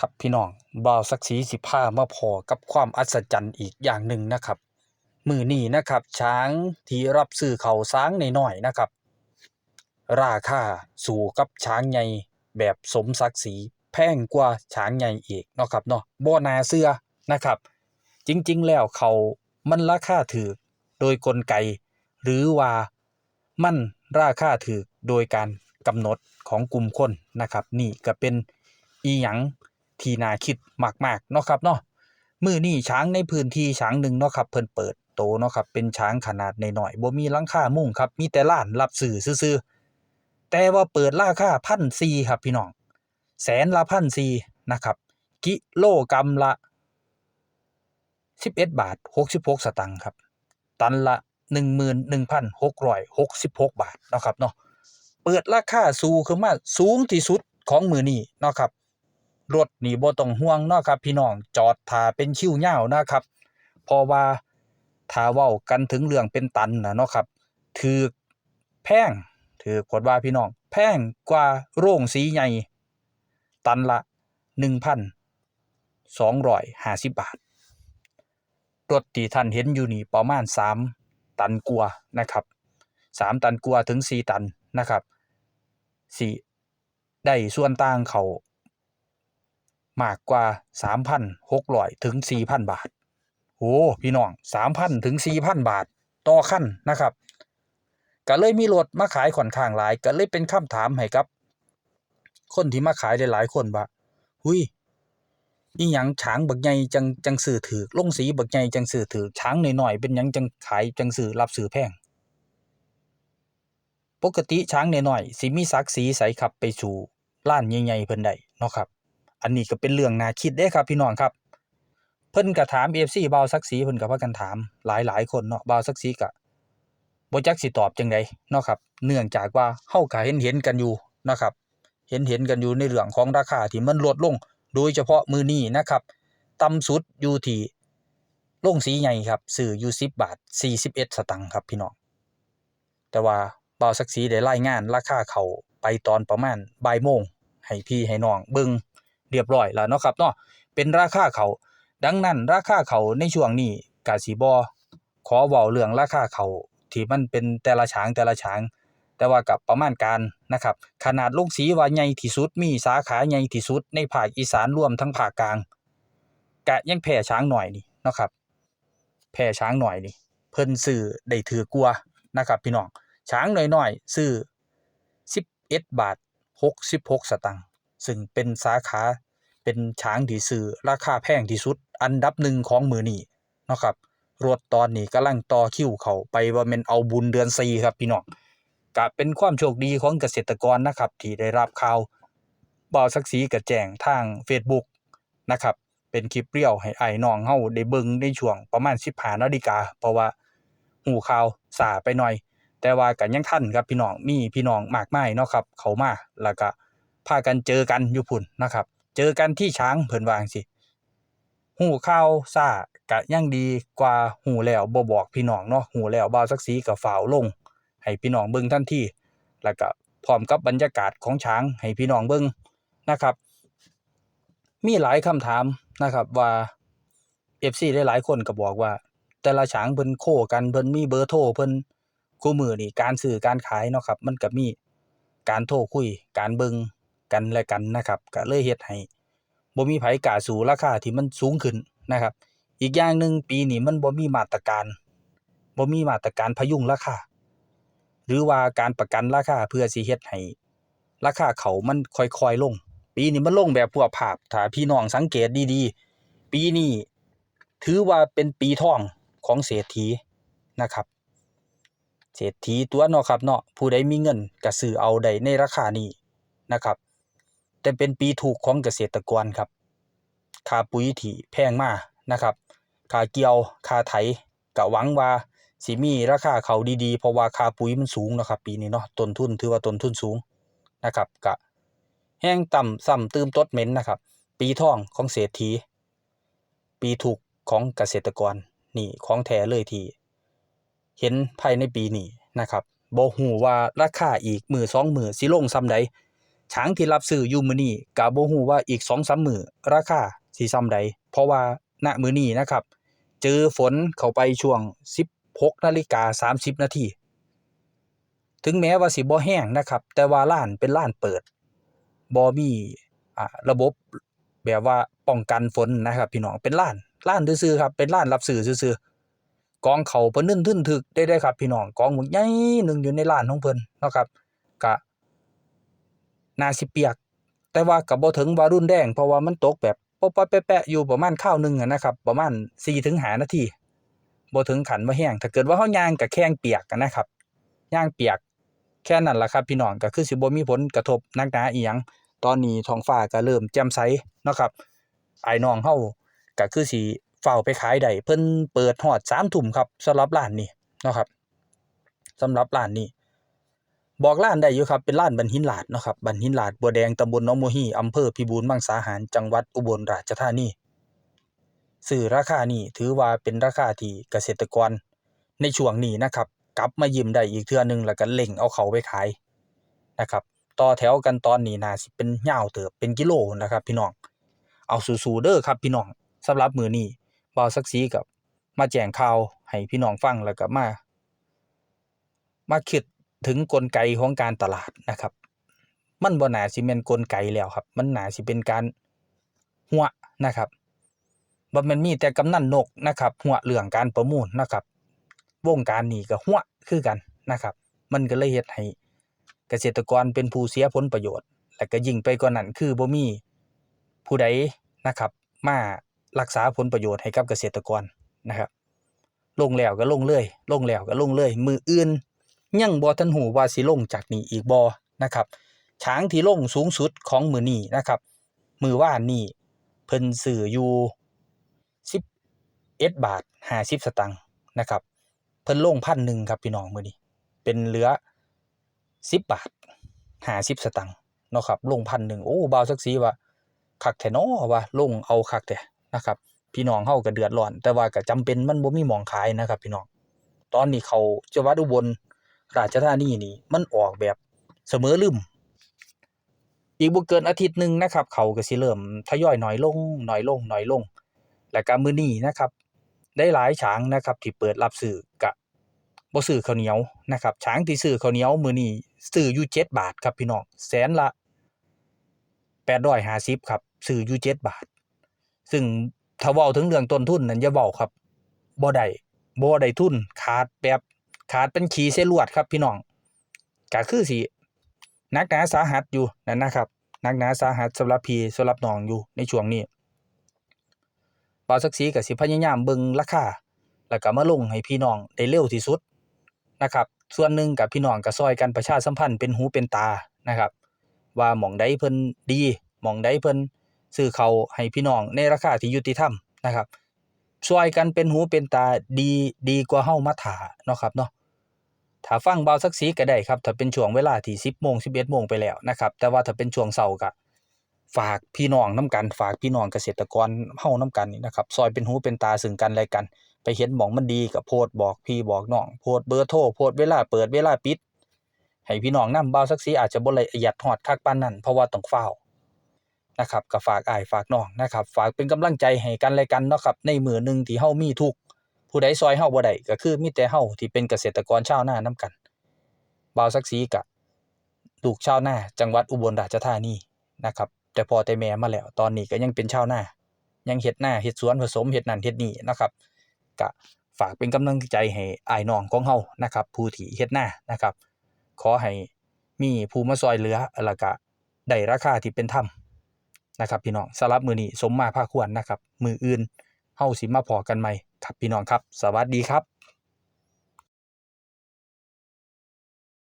ครับพี่น้องบ่าวศักดิ์ศรีสิพามาพอกับความอัศจรรย์อีกอย่างหนึ่งนะครับ มือนี้นะครับช้างที่รับซื้อเขาช้างน้อยๆนะครับ ราคาสู่กับช้างใหญ่แบบสมศักดิ์ศรีแพงกว่าช้างใหญ่อีกเนาะครับเนาะบ่นาเสื้อนะครับ จริงๆแล้วเขามันราคาถูกโดยกลไก หรือว่ามันราคาถูกโดยการกำหนดของกลุ่มคนนะครับ นี่ก็เป็นอีหยัง ที่น่าคิดมากๆเนาะครับเนาะมือนี้ช้างในพื้นที่ช้างหนึ่งเนาะครับเพิ่นเปิดโตเนาะครับเป็นช้างขนาดน้อยๆบ่มีหลังคามุ่งครับมีแต่ร้านรับซื้อซื่อๆแต่ว่าเปิดราคา1,400ครับพี่น้อง แสนละ1,400นะครับ กิโลกรัมละ 11 บาท 66 สตางค์ครับ ตันละ 11,666 บาทเนาะครับเนาะเปิดราคาสูงขึ้นมาสูงที่สุดของมือนี้เนาะครับ รถนี่บ่ต้องห่วงเนาะครับ พี่น้องจอดท่าเป็นคิวยาวนะครับเพราะว่าถ้าเว้ากันถึงเรื่องเป็นตันนะเนาะครับถือแพงถือกดว่าพี่น้อง แพงกว่าโรงสีใหญ่ ตันละ1,250บาท รถที่ท่านเห็นอยู่นี่ประมาณ3ตันกว่านะครับ3ตันกว่าถึง4ตันนะครับสิได้ส่วนต่างเขา มากกว่า 3,600 ถึง 4,000 บาท โอ้พี่น้อง 3,000 ถึง 4,000 บาท ต่อคันนะครับก็เลยมีรถมาขายค่อนข้างหลายก็เลยเป็นคำถามให้กับ คนที่มาขายหลายๆคนว่าหุยอีหยังช้างบักใหญ่จังจังซื้อถือลงสีบักใหญ่จังซื้อถือช้างน้อยๆเป็นหยังจังขายจังซื้อรับซื้อแพงปกติช้างน้อยๆสิมีศักดิ์ศรีใสครับไปสู่ล้านใหญ่ๆเพิ่นได้เนาะครับ อันนี้ก็เป็นเรื่องน่าคิดเด้ครับพี่น้องครับ เพิ่นก็ถาม FC บ่าวศักดิ์ศรีเพิ่นก็พากันถามหลายๆคนเนาะบ่าวศักดิ์ศรีก็บ่จักสิตอบจังไดเนาะครับ เนื่องจากว่าเฮาก็เห็นๆกันอยู่เนาะครับ เห็นๆกันอยู่ในเรื่องของราคาที่มันลดลง โดยเฉพาะมื้อนี้นะครับต่ำสุดอยู่ที่โรงสีใหญ่ครับซื้ออยู่10บาท41 สตังค์ครับพี่น้องแต่ว่าบ่าวศักดิ์ศรีได้รายงานราคาเขาไปตอนประมาณบ่ายโมงให้พี่ให้น้องเบิ่ง เรียบร้อยแล้วเนาะครับเนาะเป็นราคาเขาดังนั้นราคาเขาในช่วงนี้ก็สิบ่ขอเว้าเรื่องราคาเขาที่มันเป็นแต่ละช้างแต่ละช้าง แต่ว่ากับประมาณการนะครับ ขนาดลงสีว่าใหญ่ที่สุดมีสาขาใหญ่ที่สุดในภาคอีสานรวมทั้งภาคกลางกะยังแพ้ช้างหน่อยนี่เนาะครับแพ้ช้างหน่อยนี่เพิ่นซื้อได้ถือกว่านะครับ พี่น้องช้างหน้อยๆซื้อ11บาท66 สตางค์ ซึ่งเป็นสาขาเป็นช้างที่ซื้อราคาแพงที่สุด อันดับหนึ่งของมือนี้นะครับรถตอนนี้กำลังต่อคิวเขาไปว่าแม่นเอาบุญเดือน4ครับพี่น้องก็เป็นความโชคดีของเกษตรกรนะครับ ที่ได้รับข่าวบ่าวศักดิ์ศรีก็แจงทาง Facebook นะครับ เป็นคลิปเรียวให้ไอ้น้องเฮาได้เบิ่งในช่วงประมาณ15นาฬิกาเพราะว่าหูข่าวสาไปหน่อย แต่ว่าก็ยังทันครับพี่น้องมีพี่น้องมากมายเนาะครับ เขามาแล้วก็ พากันเจอกันอยู่พุ่นนะครับ เจอกันที่ช้างเพิ่นวางซี่หูข่าวซ่าก็ยังดีกว่าหูแล้วบ่บอกพี่น้องเนาะหูแล้วบ่าวศักดิ์ศรีก็ฝ่าวลง ให้พี่น้องเบิ่งทันทีแล้วก็พร้อมกับบรรยากาศของช้างให้พี่น้องเบิ่งนะครับ มีหลายคำถามนะครับว่า FC หลายคนก็บอกว่า แต่ละช้างเพิ่นโคกันเพิ่นมีเบอร์โทรเพิ่นคู่มือนี่การซื้อการขายเนาะครับ มันก็มีการโทรคุยการเบิ่ง กันและกันนะครับก็เลยเฮ็ดให้บ่มีไผกล้าสู้ราคาที่มันสูงขึ้นนะครับ อีกอย่างหนึ่งปีนี้มันบ่มีมาตรการบ่มีมาตรการพยุงราคาหรือว่าการประกันราคาเพื่อสิเฮ็ดให้ราคาเขามันค่อยๆลง ปีนี้มันลงแบบพวกภาพถ้าพี่น้องสังเกตดีๆ ปีนี้ถือว่าเป็นปีทองของเศรษฐีนะครับ เศรษฐีตัวเนาะครับเนาะผู้ใดมีเงินก็ซื้อเอาได้ในราคานี้นะครับ แต่เป็นปีถูกของเกษตรกรครับค่าปุ๋ยที่แพงมากนะครับค่าเกี่ยวค่าไถก็หวังว่าสิมีราคาเขาดีๆ เพราะว่าค่าปุ๋ยมันสูงนะครับ ปีนี้เนาะต้นทุนถือว่าต้นทุนสูงนะครับก็แห้งต่ำซ้ำตืมตดเหม็นนะครับ ปีทองของเศรษฐี ปีถูกของเกษตรกรนี่ของแท้เลยทีเห็นภายในปีนี้นะครับบ่ฮู้ว่าราคาอีกมือสองมือสิลงซ้ำใด ช้างที่รับซื้ออยู่มื้อนี้ก็บ่ฮู้ว่าอีก2-3มื้อราคาสิส่ำใด เพราะว่าณมื้อนี้นะครับ เจอฝนเข้าไปช่วง 16นาฬิกา30 นาทีถึงแม้ว่าสิบ่แห้งนะครับ แต่ว่าร้านเป็นร้านเปิดบ่มีอ่าระบบแบบว่าป้องกันฝนนะครับ พี่น้องเป็นร้านร้านซื่อๆครับ เป็นร้านรับซื้อซื่อๆกองเขาเพิ่นนึ่นทึ่นถึกได้ได้ครับ พี่น้องกองหมึกใหญ่หนึงอยู่ในร้านของเพิ่นเนาะครับ นาสิเปียก แต่ว่าก็บ่ถึงว่ารุนแรงเพราะว่ามันตกแบบป๊อๆแปะๆอยู่ประมาณคราวหนึ่งนะครับ ประมาณ4-5นาทีบ่ถึงขันว่าแห้งถ้าเกิดว่าเฮาย่างก็แข้งเปียกอะนนะครับย่างเปียกแค่นั้นล่ะครับ พี่น้องก็คือสิบ่มีผลกระทบนักหนาอีหยังตอนนี้ท้องฟ้าก็เริ่มแจ่มใสนะครับไอ้น้องเฮาก็คือสิเฝ้าไปขายได้เพิ่นเปิดฮอด3ทุ่มครับสำหรับร้านนี้นะครับสำหรับร้านนี้ บอกร้านได้อยู่ครับเป็นร้านบันหินหลาดเนาะครับบันหินหลาดบัวแดงตำบลหนองโมฮีอำเภอพิบูลมังสาหารจังหวัดอุบลราชธานีซื้อราคานี้ถือว่าเป็นราคาที่เกษตรกร ในช่วงนี้นะครับ กลับมายิ้มได้อีกเทื่อหนึงแล้วก็เล่งเอาเขาไปขายนะครับ ต่อแถวกันตอนนี้น่าสิเป็นยาวเติบเป็นกิโลนะครับพี่น้องเอาสู้ๆเด้อครับพี่น้องสำหรับมือนี้บ่าวสักสีกับมาแจ้งข่าวให้พี่น้องฟังแล้วก็มา มาคิด ถึงกลไกของการตลาดนะครับ มันบ่น่าสิแม่นกลไกแล้วครับ มันหนาสิเป็นการหัวนะครับบ่ม่นมีแต่กำนันนกนะครับหัวเรื่องการประมูลนะครับ วงการนี้ก็หัวคือกันนะครับ มันก็เลยเฮ็ดให้เกษตรกรเป็นผู้เสียผลประโยชน์ และก็ยิ่งไปกว่านั้นคือบ่มีผู้ใดนะครับมารักษาผลประโยชน์ให้กับเกษตรกรนะครับ ลงแล้วก็ลงเลย ลงแล้วก็ลงเลย มืออื่น ยังบ่ทันหูว่าสิลงจากนี้อีกบ่นะครับช้างที่ลงสูงสุดของมือนี้นะครับ มือว่านนี้เพิ่นซื้ออยู่11บาท50สตางค์นะครับเพิ่นลงพันหนึ่งครับพี่น้องมือนี้ เป็นเหลือ 10 บาท50สตางค์เนาะครับลงพันหนึ่งโอ้บ่าวสักสีว่าคักแท้นอว่าลงเอาคักแท้นะครับ พี่น้องเฮาก็เดือดร้อน แต่ว่าก็จำเป็นมันบ่มีหมองขายนะครับ พี่น้อง ตอนนี้เขาจังหวัดอุบล ราชธานีนี่มันออกแบบเสมอลืมอีกบ่เกินอาทิตย์หนึ่งนะครับ เขาก็สิเริ่มทยอยน้อยลงน้อยลงน้อยลง แล้วก็มื้อนี้นะครับ ได้หลายช้างนะครับ ที่เปิดรับซื้อก็บ่ซื้อข้าวเหนียวนะครับช้างที่ซื้อข้าวเหนียวมื้อนี้ซื้ออยู่7บาทครับพี่น้องแสนละ850ครับซื้ออยู่7บาท ซึ่งถ้าเว้าถึงเรื่องต้นทุนนั้นอย่าเว้าครับบ่ได้บ่ได้ทุนขาดแบบ ขาดเป็นขี้ใส่ลวดครับพี่น้องก็คือสินักหนาสาหัสอยู่นั่นนะครับนักหนาสาหัสสำหรับพี่สำหรับน้องอยู่ในช่วงนี้บ่าสักสีก็สิพยายามเบิงราคาแล้วก็มาลงให้พี่น้องได้เร็วที่สุดนะครับ ส่วนหนึ่งกับพี่น้องก็ซอยกันประชาสัมพันธ์เป็นหูเป็นตานะครับ ว่าหม่องใดเพิ่นดีหม่องใดเพิ่นซื้อเขาให้พี่น้องในราคาที่ยุติธรรมนะครับช่วยกันเป็นหูเป็นตาดีดีกว่าเฮามาถาเนาะครับเนาะ ถ้าฟังเบาสักสีก็ได้ครับถ้าเป็นช่วงเวลาที่10โมง11โมงไปแล้วนะครับแต่ว่าถ้าเป็นช่วงเช้าก็ฝากพี่น้องนํกัน ฝากพี่น้องเกษตรกรเฮานํกันนี่นะครับซอยเป็นหูเป็นตาซึ่งกันและกัน ไปเห็นหม่องมันดีก็โพสต์บอกพี่บอกน้องโพสต์เบอร์โทรโพสต์เวลาเปิดเวลาปิด ให้พี่น้องนำเบาสักสีอาจจะบ่ละเอียดฮอดคักปานนั้นเพราะว่าต้องเฝ้านะครับก็ฝากอ้ายฝากน้องนะครับ ฝากเป็นกำลังใจให้กันและกันเนาะครับในมือหนึงที่เฮามีทุกข์ ผู้ใดซอยเฮาบ่ได้ก็คือมีแต่เฮาที่เป็นเกษตรกรชาวนานํกันบ่าวศักดิ์ศรีก็ลูกชาวนาจังหวัดอุบลราชธานีนะครับ แต่พ่อแต่แม่มาแล้ว ตอนนี้ก็ยังเป็นชาวนายังเฮ็ดนาเฮ็ดสวนผสมเฮ็ดนั่นเฮ็ดนี่นะครับก็ฝากเป็นกำลังใจให้อายน้องของเฮานะครับ ผู้ที่เฮ็ดนานะครับ ขอให้มีผู้มาซอยเหลือแล้วก็ได้ราคาที่เป็นธรรมนะครับ พี่น้องสำหรับมือนี้สมมาภาควรนะครับ มืออื่นเฮาสิมาพอกันใหม่ ครับพี่น้องครับ สวัสดีครับ